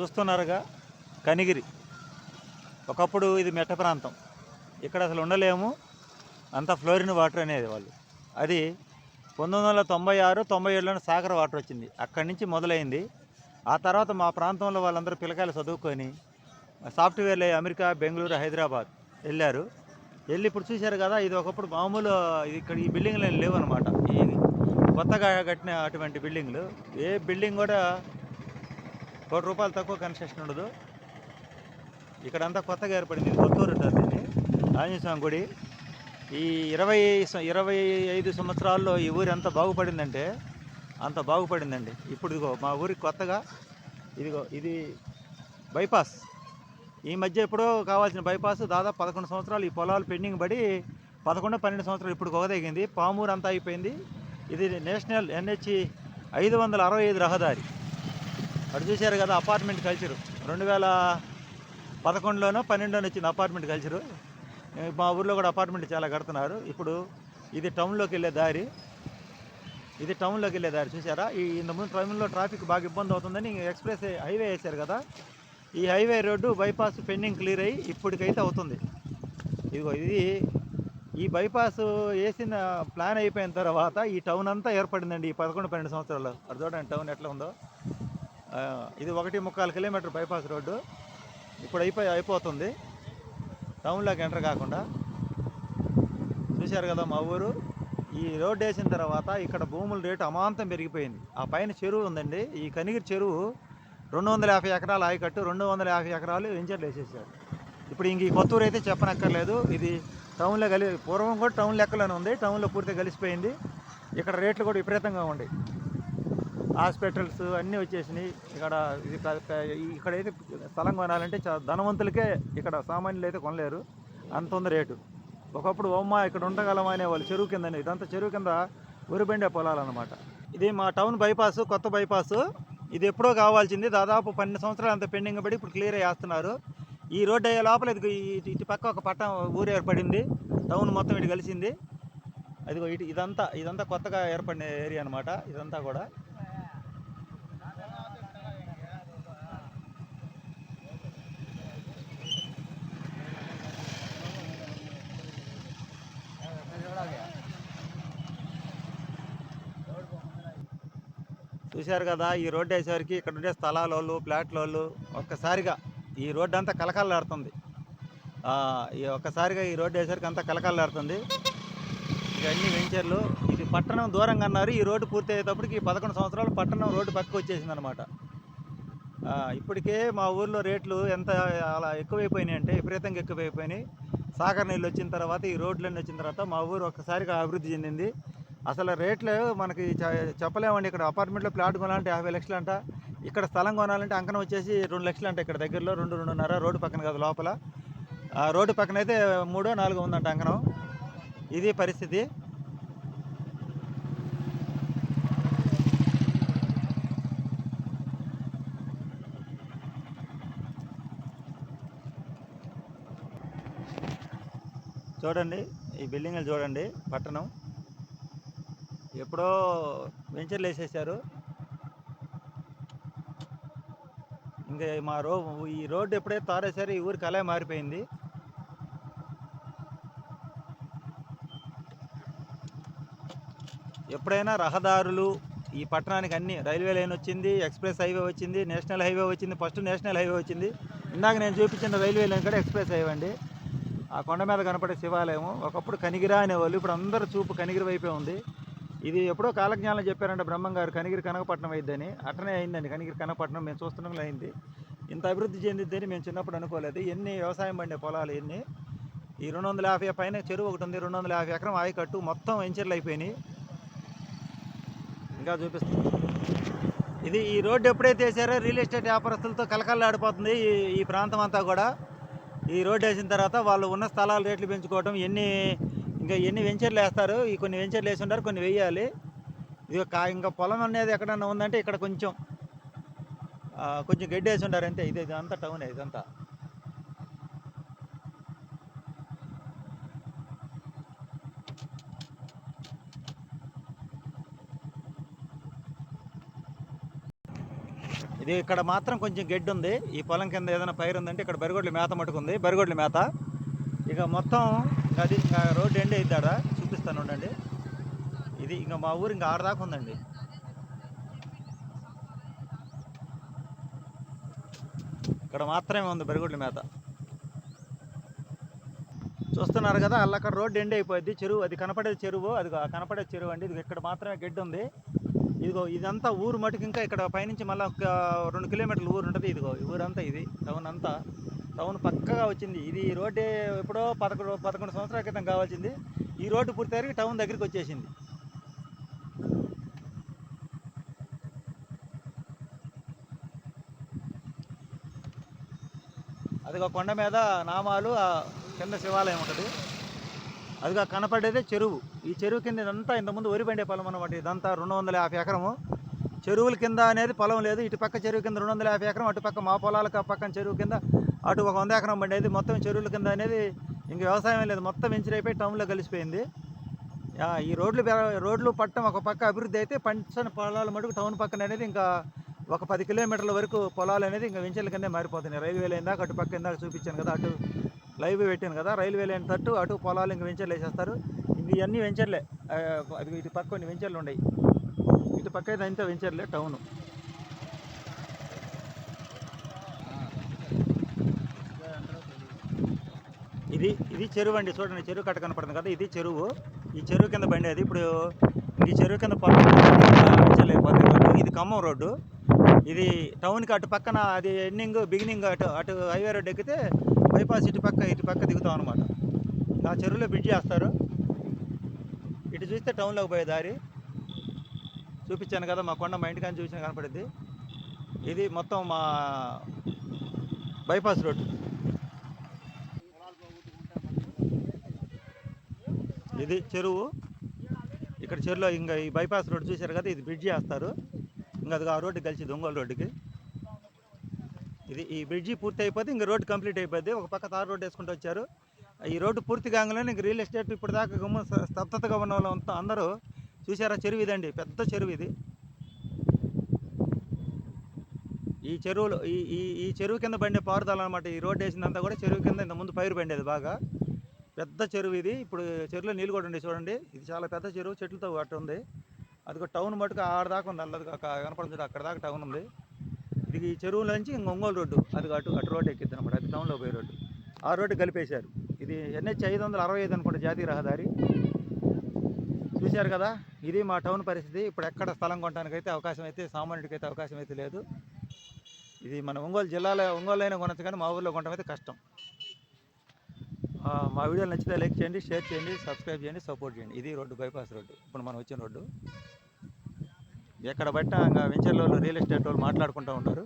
చూస్తున్నారుగా కనిగిరి. ఒకప్పుడు ఇది మెట్ట ప్రాంతం. ఇక్కడ అసలు ఉండలేము. అంత ఫ్లోరిన్ వాటర్ అనేది వాళ్ళు. అది పంతొమ్మిది వందల తొంభై ఆరు తొంభై ఏడులోనే సాగర్ వాటర్ వచ్చింది. అక్కడి నుంచి మొదలైంది. ఆ తర్వాత మా ప్రాంతంలో వాళ్ళందరూ పిల్లకాయలు చదువుకొని సాఫ్ట్వేర్లు అమెరికా బెంగళూరు హైదరాబాద్ వెళ్ళారు. వెళ్ళి ఇప్పుడు చూశారు కదా ఇది ఒకప్పుడు మామూలు ఇక్కడ ఈ బిల్డింగ్లు లేవు అనమాట ఈ కొత్తగా కట్టిన అటువంటి బిల్డింగ్లు. ఏ బిల్డింగ్ కూడా కోటి రూపాయలు తక్కువ కన్సెషన్ ఉండదు. ఇక్కడంతా కొత్తగా ఏర్పడింది కొత్తూరు ఉంటుంది దీన్ని. ఆంజనేయ స్వామి గుడి. ఈ ఇరవై ఇరవై ఐదు సంవత్సరాల్లో ఈ ఊరు ఎంత బాగుపడిందంటే అంత బాగుపడిందండి. ఇప్పుడు ఇదిగో మా ఊరికి కొత్తగా ఇదిగో ఇది బైపాస్. ఈ మధ్య ఎప్పుడో కావాల్సిన బైపాస్ దాదాపు పదకొండు సంవత్సరాలు ఈ పొలాలు పెండింగ్ పడి పదకొండు పన్నెండు సంవత్సరాలు ఇప్పుడు కొగదగింది పామూరు అంతా అయిపోయింది ఇది నేషనల్ ఎన్హెచ్ ఐదు వందల అరవై ఐదు రహదారి. అటు చూశారు కదా అపార్ట్మెంట్ కల్చరు రెండు వేల పదకొండులోనో పన్నెండులోనో వచ్చింది అపార్ట్మెంట్ కల్చరు మా ఊర్లో కూడా అపార్ట్మెంట్ చాలా కడుతున్నారు. ఇప్పుడు ఇది టౌన్లోకి వెళ్ళే దారి. ఇది టౌన్లోకి వెళ్ళే దారి చూసారా ఈ ఇంతకుముందు టౌన్లో ట్రాఫిక్ బాగా ఇబ్బంది అవుతుందని ఎక్స్ప్రెస్ హైవే వేశారు కదా. ఈ highway road bypass pending clear అయ్యి ఇప్పటికైతే అవుతుంది. ఇదిగో ఇది ఈ బైపాస్ వేసిన ప్లాన్ అయిపోయిన తర్వాత ఈ టౌన్ అంతా ఏర్పడిందండి ఈ పదకొండు పన్నెండు సంవత్సరాలు అది చూడండి టౌన్ ఎట్లా ఉందో. ఇది ఒకటి ముక్కాలు కిలోమీటర్ బైపాస్ రోడ్డు. ఇప్పుడు అయిపోయి అయిపోతుంది. టౌన్లోకి ఎంటర్ కాకుండా. చూశారు కదా మా ఊరు? ఈ రోడ్డు వేసిన తర్వాత ఇక్కడ భూముల రేటు అమాంతం పెరిగిపోయింది. ఆ పైన చెరువు ఉందండి. ఈ కనిగిరి చెరువు రెండు వందల యాభై ఎకరాలు ఆయకట్టు రెండు వందల యాభై ఎకరాలు వెంచర్లు వేసేసారు. ఇప్పుడు ఇంక ఈ కొత్తూరు అయితే చెప్పనక్కర్లేదు. ఇది టౌన్లో కలి పూర్వం కూడా టౌన్ లెక్కలోనే ఉంది. టౌన్లో పూర్తిగా కలిసిపోయింది ఇక్కడ రేట్లు కూడా విపరీతంగా ఉన్నాయి. హాస్పిటల్స్ అన్నీ వచ్చేసినాయి. ఇక్కడ ఇది ఇక్కడైతే స్థలం కొనాలంటే ధనవంతులకే ఇక్కడ సామాన్యులు అయితే కొనలేరు. అంత ఉంది రేటు. ఒకప్పుడు బొమ్మ ఇక్కడ ఉండగలం అనేవాళ్ళు చెరువు కింద ఇదంతా చెరువు కింద ఉరిబండే పొలాలన్నమాట. ఇది మా టౌన్ బైపాస్ కొత్త బైపాస్. ఇది ఎప్పుడో కావాల్సింది. దాదాపు పన్నెండు సంవత్సరాలు అంత పెండింగ్ పడి ఇప్పుడు క్లియర్ చేస్తున్నారు. ఈ రోడ్డు అయ్యే లోపల ఇది ఇటు ఇటు పక్క ఒక పట్టం ఊరు ఏర్పడింది. టౌన్ మొత్తం ఇటు కలిసింది. అదిగో ఇటు ఇదంతా ఇదంతా కొత్తగా ఏర్పడిన ఏరియా అనమాట ఇదంతా కూడా. చూశారు కదా ఈ రోడ్డు వేసేవారికి ఇక్కడ ఉండే స్థలాల వాళ్ళు ప్లాట్ల వాళ్ళు ఒక్కసారిగా ఈ రోడ్డు అంతా కలకలలాడుతుంది ఈ ఒక్కసారిగా ఈ రోడ్డు వేసేసరికి అంతా కలకలలాడుతుంది. ఇవన్నీ వెంచర్లు. ఇది పట్టణం దూరంగా అన్నారు. ఈ రోడ్డు పూర్తి అయ్యేటప్పటికి ఈ పదకొండు సంవత్సరాలు పట్టణం రోడ్డు పక్కకు వచ్చేసింది అనమాట ఇప్పటికే మా ఊర్లో రేట్లు ఎంత అలా ఎక్కువైపోయినాయి అంటే విపరీతంగా ఎక్కువైపోయినాయి. సాగర్ నీళ్ళు వచ్చిన తర్వాత ఈ రోడ్లన్నీ వచ్చిన తర్వాత మా ఊరు ఒక్కసారిగా అభివృద్ధి చెందింది. అసలు రేట్లు మనకి చ- చెప్పలేమండి. ఇక్కడ అపార్ట్మెంట్లో ప్లాట్ కొనాలంటే యాభై లక్షలు అంట ఇక్కడ స్థలం కొనాలంటే అంకణం వచ్చేసి రెండు లక్షలు అంట ఇక్కడ దగ్గరలో రెండు రెండున్నర రోడ్డు పక్కన కాదు లోపల. ఆ రోడ్డు పక్కన అయితే మూడో నాలుగో ఉందంట అంకణం. ఇది పరిస్థితి. చూడండి ఈ బిల్డింగ్లు చూడండి పట్టణం. ఎప్పుడో వెంచర్లు వేసేసారు. ఇంకా మా రో ఈ రోడ్డు ఎప్పుడైతే తారేసారో ఈ ఊరికి అలా మారిపోయింది. ఎప్పుడైనా రహదారులు ఈ పట్టణానికి అన్ని రైల్వే లైన్ వచ్చింది ఎక్స్ప్రెస్ హైవే వచ్చింది నేషనల్ హైవే వచ్చింది ఫస్ట్ నేషనల్ హైవే వచ్చింది. ఇందాక నేను చూపించిన రైల్వే లైన్ కూడా ఎక్స్ప్రెస్ హైవే అండి. ఆ కొండ మీద కనపడే శివాలయం ఒకప్పుడు కనిగిరా అనేవాళ్ళు ఇప్పుడు అందరు చూపు కనిగిరి వైపే ఉంది. ఇది ఎప్పుడో కాలజ్ఞానం చెప్పారంటే బ్రహ్మం గారు కనిగిరి కనకపట్నం అయిద్దని అట్టనే అయిందండి కనిగిరి కనకపట్నం మేము చూస్తున్నాం అయింది. ఇంత అభివృద్ధి చెందిద్దని మేము చిన్నప్పుడు అనుకోలేదు. ఎన్ని వ్యవసాయం పండే పొలాలు ఎన్ని? ఈ రెండు వందల యాభై పైన చెరువు ఒకటి ఉంది రెండు వందల యాభై ఎకరం ఆయకట్టు మొత్తం వెంచర్లు అయిపోయినాయి. ఇంకా చూపిస్తుంది ఇది ఈ రోడ్డు ఎప్పుడైతే వేసారో రియల్ ఎస్టేట్ వ్యాపారస్తులతో కలకల్లాడిపోతుంది ఈ ఈ ప్రాంతం అంతా కూడా. ఈ రోడ్డు వేసిన తర్వాత వాళ్ళు ఉన్న స్థలాల రేట్లు పెంచుకోవడం ఎన్ని ఇంకా ఎన్ని వెంచర్లు వేస్తారు? ఈ కొన్ని వెంచర్లు వేసి ఉంటారు కొన్ని వేయాలి. ఇది కా ఇంకా పొలం అనేది ఎక్కడన్నా ఉందంటే ఇక్కడ కొంచెం కొంచెం గడ్డి వేసి ఉంటారు అంతే. ఇది ఇదంతా టౌన్ ఇదంతా. ఇది ఇక్కడ మాత్రం కొంచెం గడ్డి ఉంది. ఈ పొలం కింద ఏదైనా పైరు ఉందంటే ఇక్కడ బరిగొడ్ల మేత మట్టుకుంది బరిగొడ్ల మేత. ఇక మొత్తం అది ఇంకా రోడ్ ఎండ్ అవుతాడ చూపిస్తాను ఉండండి. ఇది ఇంకా మా ఊరు ఇంకా ఆరు దాకా ఉందండి. ఇక్కడ మాత్రమే ఉంది బెరగుడ్ల మేత. చూస్తున్నారు కదా అలా అక్కడ రోడ్డు ఎండ్ అయిపోయింది. చెరువు అది కనపడే చెరువు అది కనపడే చెరువు అండి. ఇది ఇక్కడ మాత్రమే గడ్డి ఉంది. ఇదిగో ఇదంతా ఊరు మటుకు ఇంకా ఇక్కడ పైనుంచి మళ్ళీ ఒక రెండు కిలోమీటర్ల ఊరు ఉంటుంది. ఇదిగో ఊరంతా ఇది టౌన్ అంతా. టౌన్ పక్కగా వచ్చింది. ఇది రోడ్డు ఎప్పుడో పదకొండు పదకొండు సంవత్సరాల క్రితం కావాల్సింది. ఈ రోడ్డు పూర్తయ్యాక టౌన్ దగ్గరికి వచ్చేసింది. అదిగో కొండ మీద నామాలు ఆ కింద శివాలయం ఉంటుంది. అదిగా కనపడేదే చెరువు. ఈ చెరువు కింద ఇదంతా ఇంతకుముందు వరి పండే పొలం అనమాట ఇదంతా రెండు వందల యాభై ఎకరము. చెరువుల కింద అనేది పొలం లేదు. ఇటు పక్క చెరువు కింద రెండు వందల యాభై ఎకరం అటు పక్క మా పొలాలకు ఆ పక్కన చెరువు కింద అటు ఒక వంద ఎకరం పండేది మొత్తం చెరువుల కింద అనేది ఇంక వ్యవసాయం లేదు. మొత్తం వెంచర్ అయిపోయి టౌన్లో కలిసిపోయింది. ఈ రోడ్లు రోడ్లు పట్టం ఒక పక్క అభివృద్ధి అయితే పంచని పొలాలు మటుకు టౌన్ పక్కన అనేది ఇంకా ఒక పది కిలోమీటర్ల వరకు పొలాలు అనేది ఇంకా వెంచర్ల కిందే మారిపోతున్నాయి. రైల్వే లైన్ దాకా అటు పక్క ఇందాక చూపించాను కదా అటు లైవ్ పెట్టాను కదా రైల్వే లైన్ తట్టు అటు పొలాలు ఇంకా వెంచర్లు వేసేస్తారు. ఇవన్నీ వెంచర్లే. అది ఇటు పక్క కొన్ని వెంచర్లు ఉన్నాయి ఇటు పక్క అయితే అంతా వెంచర్లే టౌను. ఇది ఇది చెరువు అండి. చూడండి చెరువు కట్ట కనపడుతుంది కదా ఇది చెరువు. ఈ చెరువు కింద బండి అది. ఇప్పుడు ఈ చెరువు కింద పొలం రోడ్డు. ఇది ఖమ్మం రోడ్డు. ఇది టౌన్కి అటు పక్కన అది ఎండింగ్ బిగినింగ్ అటు అటు హైవే రోడ్ ఎక్కితే బైపాస్ ఇటు పక్క ఇటు పక్క దిగుతాం అనమాట ఆ చెరువులో బ్రిడ్జ్ చేస్తారు ఇటు చూస్తే టౌన్లోకి పోయే దారి. చూపించాను కదా మా కొండ మా ఇంటికాని చూసిన కనపడింది ఇది మొత్తం మా బైపాస్ రోడ్డు. ఇది చెరువు. ఇక్కడ చెరువులో ఇంకా ఈ బైపాస్ రోడ్డు చూశారు కదా ఇది బ్రిడ్జి వేస్తారు. ఇంకా అది ఆ రోడ్డు కలిసి దొంగల రోడ్డుకి. ఇది ఈ బ్రిడ్జి పూర్తి అయిపోతే ఇంక రోడ్డు కంప్లీట్ అయిపోద్ది. ఒక పక్క తారు రోడ్డు వేసుకుంటూ వచ్చారు. ఈ రోడ్డు పూర్తి కాగానే ఇంక రియల్ ఎస్టేట్ ఇప్పుడు దాకా గమ్ము స్తబ్దతగా ఉన్న వాళ్ళంతా అందరూ చూసారా చెరువు ఇదండి. పెద్ద చెరువు ఇది. ఈ చెరువులో ఈ ఈ చెరువు కింద పండే పారుదల అనమాట ఈ రోడ్డు వేసిందంతా కూడా చెరువు కింద ఇంత ముందు పైరు పండేది బాగా. పెద్ద చెరువు ఇది. ఇప్పుడు చెరువులో నీళ్ళు కూడా ఉండే చూడండి. ఇది చాలా పెద్ద చెరువు. చెట్లతో అటు ఉంది. అది ఒక టౌన్ మటుకు ఆడ దాకా ఉంది. అల్లది కనపడుతుంది అక్కడ దాకా టౌన్ ఉంది. ఇది ఈ చెరువులోంచి ఇంక ఒంగోలు రోడ్డు. అది అటు అటు రోడ్డు ఎక్కిద్ది అనమాట అది టౌన్లో పోయే రోడ్డు. ఆ రోడ్డు కలిపేశారు. ఇది ఎన్హెచ్ ఐదు వందల అరవై ఐదు అనుకుంటే జాతీయ రహదారి. చూశారు కదా? ఇది మా టౌన్ పరిస్థితి. ఇప్పుడు ఎక్కడ స్థలం కొనడానికి అయితే అవకాశం అయితే సామాన్యుడికి అయితే అవకాశం అయితే లేదు. ఇది మన ఒంగోలు జిల్లాలో ఒంగోలు అయినా కొనచ్చు కానీ మా ఊర్లో కొనడం అయితే కష్టం. మా వీడియోలు నచ్చితే లైక్ చేయండి షేర్ చేయండి సబ్స్క్రైబ్ చేయండి సపోర్ట్ చేయండి. ఇది రోడ్డు బైపాస్ రోడ్డు. ఇప్పుడు మనం వచ్చిన రోడ్డు. ఎక్కడ బట్ట ఇంకా వెంచర్లో రియల్ ఎస్టేట్ వాళ్ళు మాట్లాడుకుంటూ ఉంటారు.